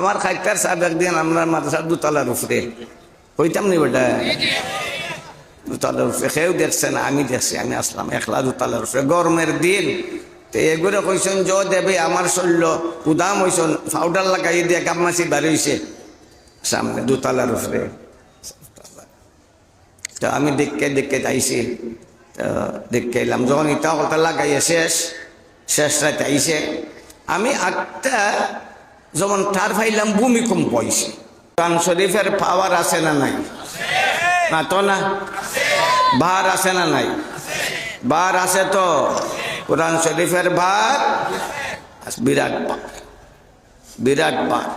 আমার খাইতার সাহেব একদিন আমরা মাদ্রাসার দুতলার উপরে। হইতাম নি বেটা, দুতলার উপরে, সেও দেখছেন আমি দেখছি, আমি আসলাম, একলা দুতলার উপরে। গরমের দিন, তো এগুলো কইসন জ দেবে আমার শরীর, উদাম হইসন পাউডার লাগাই দিয়ে কাপমাসি বাড়ি হইছে। সামনে দুতলার উপরে। তো আমি দেখকে দেখকে যাইছি। তো দেখকে এলাম যখন ইটা কথা লাগাইয়ে শেষ শেষ রাতে আইসে আমি আটটা যেমন টার ফাইলাম, ভূমিকম্প হয়েছে কারণ শরীফের পাওয়ার আছে না নাই? না তো না? ভার আছে না নাই? বার আছে তো? কোরআন শরীফের ভার? বিরাট বার বিরাট বার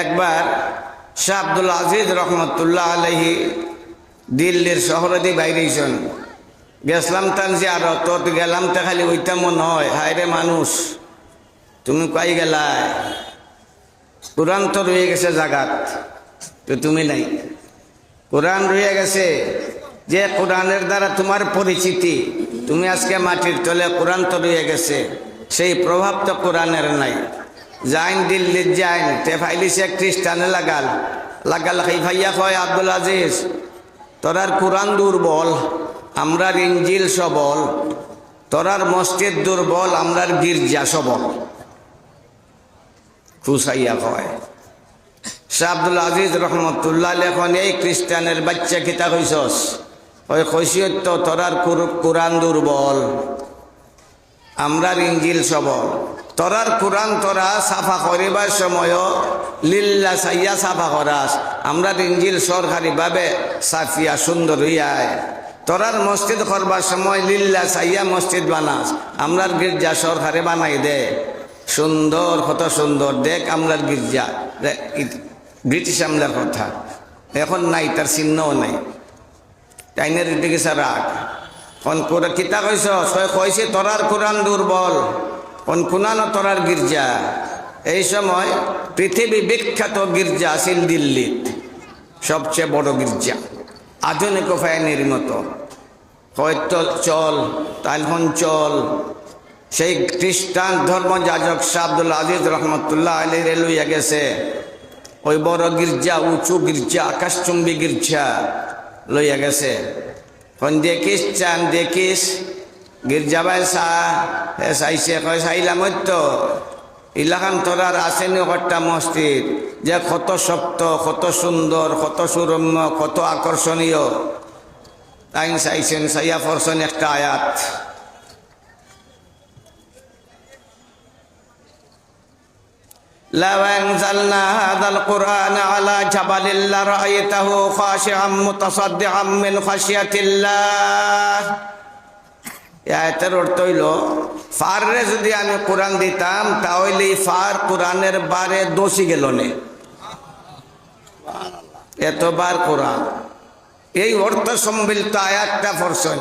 একবার শাহ আব্দুল আজিজ রহমতুল্লাহ আলহি দিল্লির শহরে দিয়ে বাইরেছেন গেছিলাম তান যে আর তোর গেলাম তো খালি ওইটা মনে হয় হায় রে মানুষ। তুমি কই গেলাই কোরআন তো রয়ে গেছে জাগাত, তো তুমি নাই। কোরআন রয়ে গেছে যে কোরআনের দ্বারা তোমার পরিচিতি। তুমি আজকে মাটির তলে কোরআন তো রয়ে গেছে, সেই প্রভাব তো কোরআনের নাই। যাইন দিল্লির যাইন, তে ফাইলিছে খ্রিস্টানে লাগাল। লাগাল ভাইয়া কয়, আব্দুল আজিজ, তোরার কোরআন দুর্বল, আমরার ইঞ্জিল সবল, তোরার মসজিদ দুর্বল, আমরার গির্জা সবল। খুশাইয়া কয়। শাহ আব্দুল আজিজ রহমতুল্লাহ লেখন, এই খ্রিস্টানের বাচ্চা কিতা কইসস ওই কইসিয়ত তো তোরার কুর- কোরআন দুর্বল। আমরার ইঞ্জিল সবল। তোরার কোরআন তোরা সাফা করিবার সময় লিল্লা সাইয়া সাফা করাস। আমরা ইঞ্জিল সরকারিভাবে সাফিয়া সুন্দর হইয়ায়। তোরার মসজিদ করবার সময় লিল্লা সাইয়া মসজিদ বানাস। আমরার গির্জা সরকারে বানাই দে। সুন্দর কত সুন্দর, দেখ আমরার গির্জা ব্রিটিশ আমলার কথা। এখন নাই, তার চিহ্নও নাই। টাইনের দিকে কোন কোরআন কিতা কইস কইছে, তোরার কোরআন দুর্বল। কোন কুনানো তোরার গির্জা? এই সময় পৃথিবী বিখ্যাত গির্জা আছিল দিল্লিত সবচেয়ে বড় গির্জা। আধুনিক ফাইনের মতো হয়তো চল তাইলখন চল সেই খ্রিস্টান ধর্ম যাজক শাহ আব্দুল আজিজ রহমতুল্লাহ আলী লইয়া গেছে। ওই বড় গির্জা, উঁচু গির্জা, আকাশচুম্বী গির্জা লইয়া গেছে। কোন দেখিস, চান, দেখিস। গির্জা বাই চা হে চাইছে, কয়, চাইলাম তো। ইলাকান তোরার আসেনি কটা মসজিদ। যে কত শক্ত, কত সুন্দর, কত সুরম্য, কত আকর্ষণীয়। তাই চাইছেন সাইয়া পড়ছেন একটা আয়াত। لو أنزلنا هذا القرآن على جبل لرأيته خاشعا متصدعا من خشية الله এর অর্থ হইল ফাররে যদি আমি কোরআন দিতাম তাহলে এই ফার কোরআনের বারে দোষী গেল নে এতবার কোরআন এই অর্থ সম্মিলিত আয়াতটা ফরসন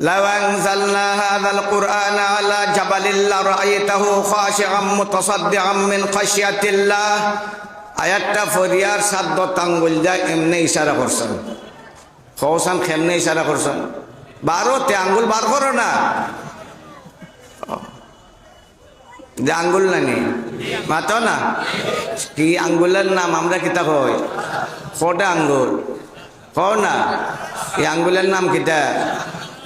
لو أنزلنا هذا القرآن على جبل لرأيته خاشعا متصدعا من خشية الله আয়াতটা ফরিয়ার সাদ্দ তাঙ্গুল যায় এমনি ইশারা করছেন খোসান খেমনে ইশারা করছেন বারো তে আঙ্গুল বার করো না যে আঙ্গুল নানি মাতো না কি আঙ্গুলের নাম আমরা কিতা কই কটা আঙ্গুল কও না এই আঙ্গুলের নাম কিতা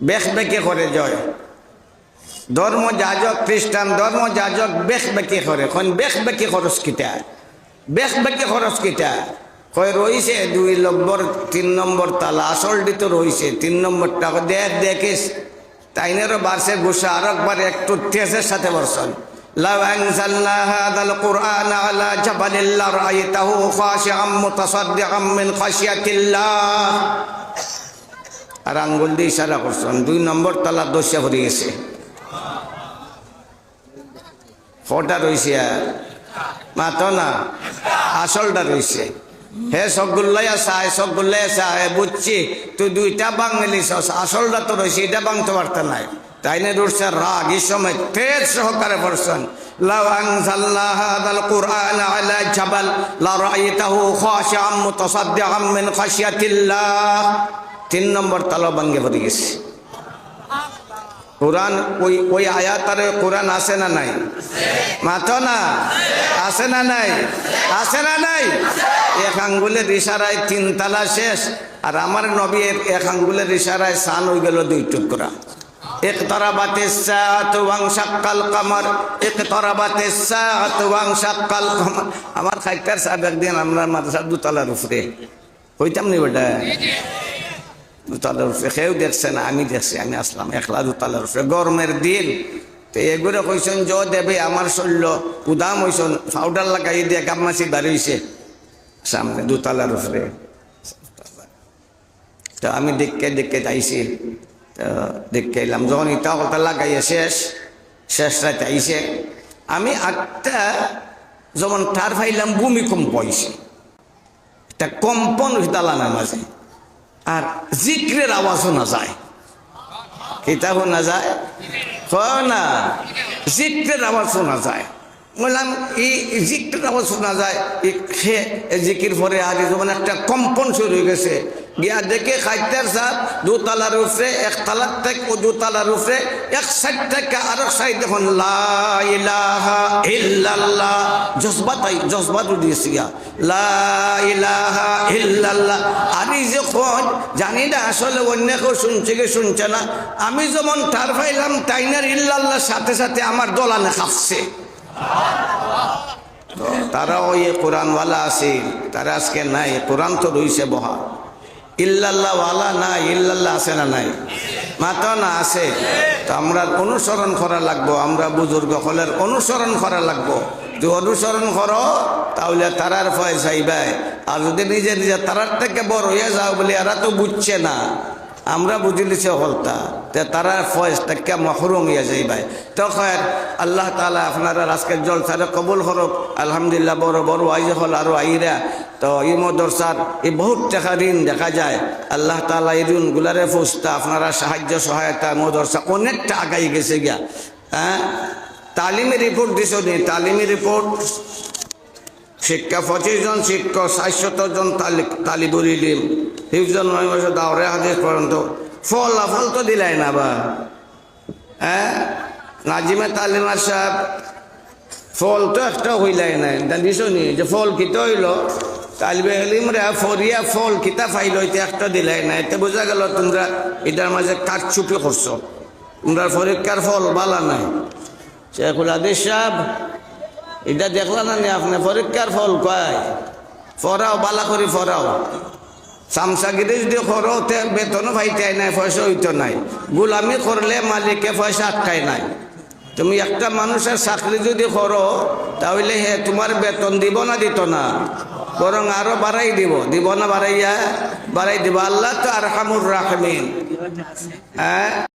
বেশ বেঁকে করে জয় ধর্ম যাজক খ্রিস্টান ধর্ম যাজক বেশ বেঁকে করে কোন বেশ বেঁকে খরচ কিটা বেশ বেঁকে খরচ কিটা কয় রইছে দুই নম্বর তিন নম্বর তালা আসলটি তো রইছে তিন নম্বরটা দেখ দেখিস তাইনেরও বাড়ছে গুসা আর একবার একটু তেজের সাথে বর্ষণ لو أنزلنا هذا القرآن على جبل لرأيته خاشعا متصدعا من خشية الله আর আঙ্গুল দিয়ে ইশারা করছেন। দুই নম্বর তালা দস্যা ভরে গেছে। ফটা রয়েছে আর। মাতো না, আসলটা রয়েছে হে সবগুল্লাই চায় সবগুল্লাই চায় বুঝছি, তুই দুইটা বাঙালি আসলটা তো রয়েছে এটা বাংতে পারতে নাই। তাইনে রুটছে রাগ, এই সময় তেজ সহকারে পড়ছেন। মুতাসাদ্দিআম মিন খাশিয়াতিল্লাহ। তিন নম্বর তালা ভাঙ্গে পড়ে গেছে কোরআন ওই ওই আয়াতারে কোরআন আছে না নাই মাথো না আছে না নাই আছে না নাই এক আঙ্গুলের ইশারায় তিন তালা শেষ আর আমার নবীর এক আঙ্গুলের ইশারায় সান হয়ে গেল দুই টুকরা اقتربت الساعة وانشق القمر اقتربت الساعة وانشق القمر আমার খাইতার সাহেব একদিন আমরা মাদ্রাসার দুতলার উপরে হইতাম নি বেটা দুতলার উপরে কেউ দেখছে না আমি দেখছি আমি আসলাম একলা দুতলার উপরে গরমের দিন তো এগুলো কইসন জ দেবে আমার শরীর উদাম হইসন পাউডার লাগাই দিয়ে কাপমাসি বাড়িয়েছে সামনে দুতলার উপরে তো আমি দেখকে দেখকে যাইছি তো দেখতে এলাম যখন ইটা কথা লাগাইয়া শেষ শেষ রাতে আইসে আমি আটটা যেমন ঠার ফাইলাম ভূমিকম্প হয়েছে একটা কম্পন দালানের মাঝে আর জিক্রের আওয়াজও না যায়। কিতাবও না যায় না, জিক্রের আওয়াজ শোনা যায়। বললাম এই জিক্রের আওয়াজ শোনা যায় সে জিকির পরে আর যেমন একটা কম্পন শুরু হয়ে গেছে গিয়া দেখে খাইতার সাপ, দুতলার উপরে, এক তালার থেকে ও দুতলার উপরে, এক সাইড থেকে আরেক সাইড দেখুন, লা ইলাহা ইল্লাল্লাহ। জজবাত আই জজবাত উঠিয়েছে গিয়া। লা ইলাহা ইল্লাল্লাহ। আমি যখন জানি না আসলে অন্য কেউ শুনছে কি শুনছে না, আমি যেমন ঠার পাইলাম টাইনার ইল্লাল্লাহর সাথে সাথে আমার দোলানে খাচ্ছে তো তারা ওই কোরআনওয়ালা আছে, তারা আজকে নাই, কোরআন তো রইছে বহা ইল্লাল্লাহ ওয়ালা না ইল্লাল্লাহ আছে না নাই? মাত্র না আছে। তো আমরা অনুসরণ করা লাগবো, আমরা বুজুর্গ হলের অনুসরণ করা লাগবো। যদি অনুসরণ করো, তাহলে তারার ফয় চাইবাই। আর যদি নিজে নিজে তারার থেকে বড় হয়ে যাও বলে, এরা তো বুঝছে না। আমরা বুঝিলিছে হলতা তে তারা ফয়েজটাকে মহরুম ইয়ে যাইবাই। তখন আল্লাহ তালা আপনারা আজকের জলসারে কবুল হরক আলহামদুলিল্লাহ বড় বড় আইজ হল আরও আইরা। তো এই মদরসার এই বহুত টাকা ঋণ দেখা যায়। আল্লাহ তালা এই ঋণগুলারে ফুসতা আপনারা সাহায্য, সহায়তা, মদরসা অনেকটা আগাই গেছে গিয়া। হ্যাঁ? তালিমি রিপোর্ট দিছ নি? তালিমি রিপোর্ট শিক্ষা, পঁচিশ জন শিক্ষক ষাটশত জন তালি, তালিবুল ইলিম। হিফজন নয় দাওরে হাদিস পর্যন্ত ফল ফল তো দিলাই না বা? হ্যাঁ? নাজিমে তালিমার সাহেব, ফল তো একটা হইলাই নাই। দিছ নি? যে ফল কিতা হইল? তালিবে হলিম রে, ফরিয়া ফল কিতা ফাইল হইতে একটা দিলাই নাই। এতে বোঝা গেল তোমরা এটার মাঝে কাঠ কাঠচুপি করছ। তোমরা পরীক্ষার ফল বালা নাই। শেখুল আদিস সাহেব এটা দেখলা না আপনি পরীক্ষার ফল কয়? ফরাও বালা করি ফরাও। চামচাগিরি যদি করো তে বেতনও পাইতে নাই পয়সা হইতো নাই। গোলামি করলে মালিকে পয়সা আটকায় নাই। তুমি একটা মানুষের চাকরি যদি করো, তাহলে হে, তোমার বেতন দিব না, দিত না। বরং আরও বাড়াই দিব। দিব না, বাড়াইয়া, বাড়াই দিব। আল্লাহ তো আর হামুর রাখমিন হ্যাঁ?